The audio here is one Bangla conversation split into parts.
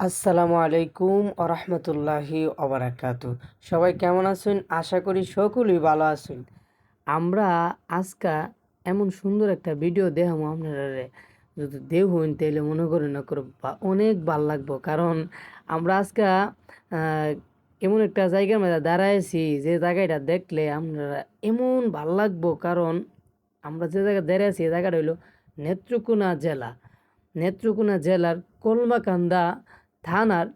আসসালামু আলাইকুম আরহামতুল্লাহি অবরাকাতু সবাই কেমন আছেন? আশা করি সকলেই ভালো আছেন। আমরা আজকা এমন সুন্দর একটা ভিডিও দেখাবো আপনারা যদি দেহ হইন তাহলে মনে করেন না করব অনেক ভালো লাগবো। কারণ আমরা আজকা এমন একটা জায়গার মধ্যে দাঁড়াইছি যে জায়গাটা দেখলে আপনারা এমন ভালো লাগবো। কারণ আমরা যে জায়গায় দাঁড়াইছি এই জায়গাটা হইল নেত্রকোনা জেলা। নেত্রকোনা জেলার কলমাকান্দা থানার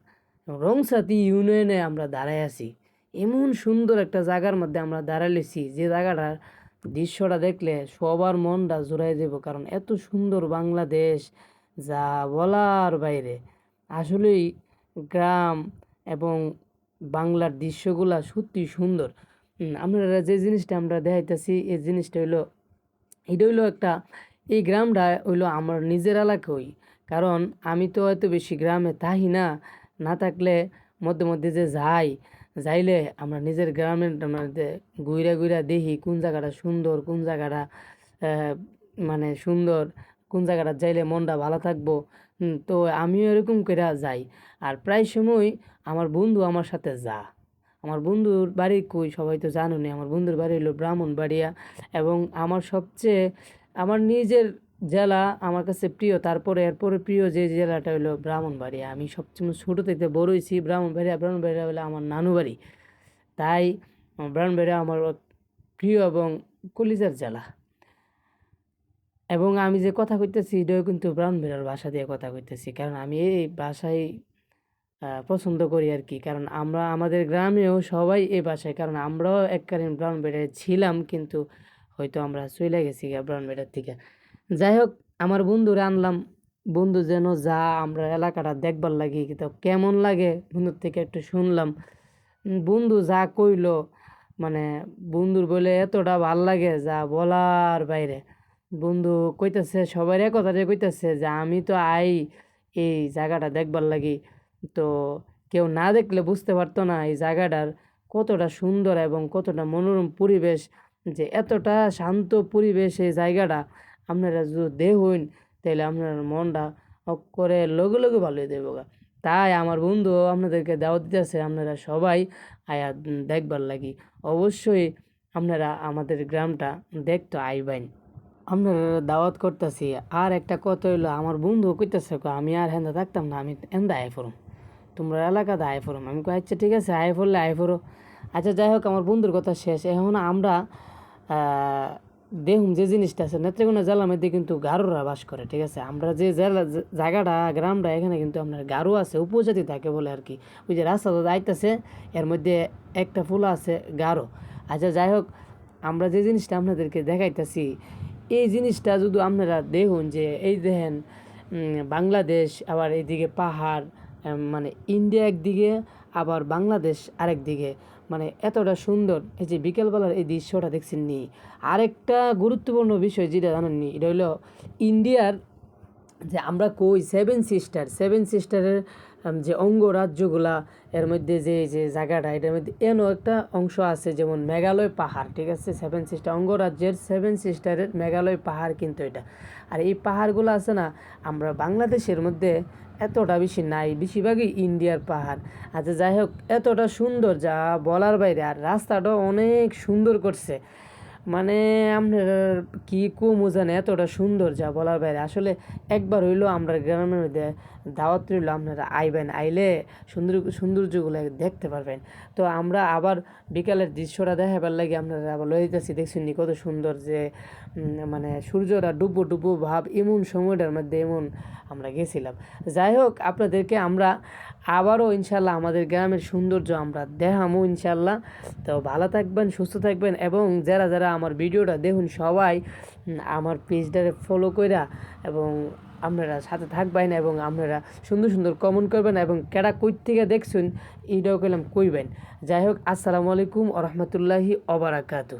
রংসাতি ইউনিয়নে আমরা দাঁড়ায় আছি। এমন সুন্দর একটা জায়গার মধ্যে আমরা দাঁড়ালেছি। যে জায়গাটার দৃশ্যটা দেখলে সবার মনটা জোড়াই দেব। কারণ এত সুন্দর বাংলাদেশ, যা বলার বাইরে। আসলেই গ্রাম এবং বাংলার দৃশ্যগুলা সত্যি সুন্দর। আমরা যে জিনিসটা আমরা দেখাইতেছি এই জিনিসটা হইল, এটা হইল একটা, এই গ্রামটা হইল আমার নিজের এলাকাই কারণ আমি তো এত বেশি গ্রামে থাকি না? না থাকলে মধ্যে মধ্যে যে যাই, যাইলে আমরা নিজের গ্রামের মধ্যে ঘুরা ঘুরা দেখি কোন জায়গাটা সুন্দর, কোন জায়গাটা মানে সুন্দর, কোন জায়গাটা যাইলে মনটা ভালো থাকব। তো আমিও এরকম করে যাই। আর প্রায় সময় আমার বন্ধু আমার সাথে যা। আমার বন্ধুর বাড়ি কই সবাই তো জানুনি, আমার বন্ধুর বাড়ি হলো ব্রাহ্মণবাড়িয়া। এবং আমার সবচেয়ে, আমার নিজের জেলা আমার কাছে প্রিয়, তারপরে এরপরে প্রিয় যে জেলাটা হলো ব্রাহ্মণবাড়িয়া। আমি সবচেয়ে ছোটো থেকে বড় হয়েছি ব্রাহ্মণবাড়িয়া। ব্রাহ্মণবাড়িয়া হলো আমার নানু বাড়ি। তাই ব্রাহ্মণবাড়িয়া আমার প্রিয় এবং কলিজার জেলা। এবং আমি যে কথা কইতেছি, এটাও কিন্তু ব্রাহ্মণবাড়িয়ার ভাষা দিয়ে কথা কইতেছি। কারণ আমি এই ভাষায় পছন্দ করি আর কি। কারণ আমরা, আমাদের গ্রামেও সবাই এই ভাষায়। কারণ আমরাও এককালীন ব্রাহ্মণবাড়িয়ায় ছিলাম, কিন্তু হয়তো আমরা চলে গেছি গা ব্রাহ্মণবাড়িয়ার থেকে যাই হোক আমার বন্ধুরা আনলাম। বন্ধু যেন যা, আমরা এলাকাটা দেখবার লাগি, কিন্তু কেমন লাগে বন্ধুর থেকে একটু শুনলাম। বন্ধু যা কইলো মানে বন্ধুর বলে এতটা ভালো লাগে যা বলার বাইরে। বন্ধু কইতেছে সবাই কথাটা কইতেছে যে, আমি তো আই এই জায়গাটা দেখবার লাগি। তো কেউ না দেখলে বুঝতে পারতো না এই জায়গাটার কতটা সুন্দর এবং কতটা মনোরম পরিবেশ, যে এতটা শান্ত পরিবেশ এই জায়গাটা। আপনারা যদি হইন তাহলে আপনার মনটা করে লগে লগে ভালো হয়ে দেবো তাই আমার বন্ধু আপনাদেরকে দাওয়াত দিতেছে, আপনারা সবাই আয়া দেখবার লাগি। অবশ্যই আপনারা আমাদের গ্রামটা দেখতো আইবাইন আপনারা দাওয়াত করতেছি। আর একটা কথা হইল, আমার বন্ধু কইতেছে আমি আর হেন্দা থাকতাম না, আমি এন্দা আয় পড়ম। তোমরা এলাকাতে আয় পড়ম। আমি কই আচ্ছা ঠিক আছে, আয় পড়লে আয় পড়ো। আচ্ছা যাই হোক, আমার বন্ধুর কথা শেষ। এখন আমরা দেখুন যে জিনিসটা আছে নেত্রকোনা জেলার মধ্যে কিন্তু গারোরা বাস করে, ঠিক আছে? আমরা যে জেলা জায়গাটা, গ্রামটা, এখানে কিন্তু আপনার গারু আছে, উপজাতি থাকে বলে আর কি। ওই যে রাস্তাটা যাইতেছে, এর মধ্যে একটা ফুল আছে গারো। আচ্ছা যাই হোক, আমরা যে জিনিসটা আপনাদেরকে দেখাইতেছি, এই জিনিসটা যদি আপনারা দেখুন যে, এই দেখেন বাংলাদেশ, আবার এইদিকে পাহাড় মানে ইন্ডিয়া একদিকে, আবার বাংলাদেশ আরেক দিকে মানে এতটা সুন্দর এই যে বিকেলবেলার এই দৃশ্যটা দেখছেন নি। আরেকটা গুরুত্বপূর্ণ বিষয় যেটা জানেননি এটা হলো ইন্ডিয়ার যে আমরা কই সেভেন সিস্টার সেভেন সিস্টারের যে অঙ্গরাজ্যগুলা এর মধ্যে যে যে জায়গাটা, এটার মধ্যে এনও একটা অংশ আছে যেমন মেঘালয় পাহাড়, ঠিক আছে? সেভেন সিস্টার অঙ্গরাজ্যের সেভেন সিস্টারের মেঘালয় পাহাড় কিন্তু এটা। আর এই পাহাড়গুলো আছে না, আমরা বাংলাদেশের মধ্যে এতটা বেশি নাই, বেশিরভাগই ইন্ডিয়ার পাহাড়। আচ্ছা যাই হোক, এতটা সুন্দর যা বলার বাইরে, আর রাস্তাটাও অনেক সুন্দর করছে। মানে আপনার কি কম জানে, এতটা সুন্দর যা বলার বাইরে। আসলে একবার হইল আমরা গ্রামের মধ্যে, দাওয়াত রইল আপনারা আইবেন, আইলে সুন্দর, সৌন্দর্যগুলো দেখতে পারবেন। তো আমরা আবার বিকালের দৃশ্যটা দেখাবার লাগে, আপনারা আবার লইতেছি দেখছেন নি কত সুন্দর যে মানে সূর্যটা ডুবো ডুবো ভাব, এমন সময়টার মধ্যে এমন আমরা গেছিলাম। যাই হোক, আপনাদেরকে আমরা আবারও ইনশাল্লাহ আমাদের গ্রামের সৌন্দর্য আমরা দেখামো ইনশাল্লাহ তো ভালো থাকবেন, সুস্থ থাকবেন এবং যারা যারা আমার ভিডিওটা দেখুন সবাই আমার পেজটারে ফলো কইরা এবং আপনারা সাথে থাকবেন এবং আপনারা সুন্দর সুন্দর কমেন্ট করবেন এবং কেডা কই থেকে দেখছেন এইটাও কইলাম কইবেন। যাই হোক, আসসালামু আলাইকুম আ রহমতুল্লাহি অবরাকাতু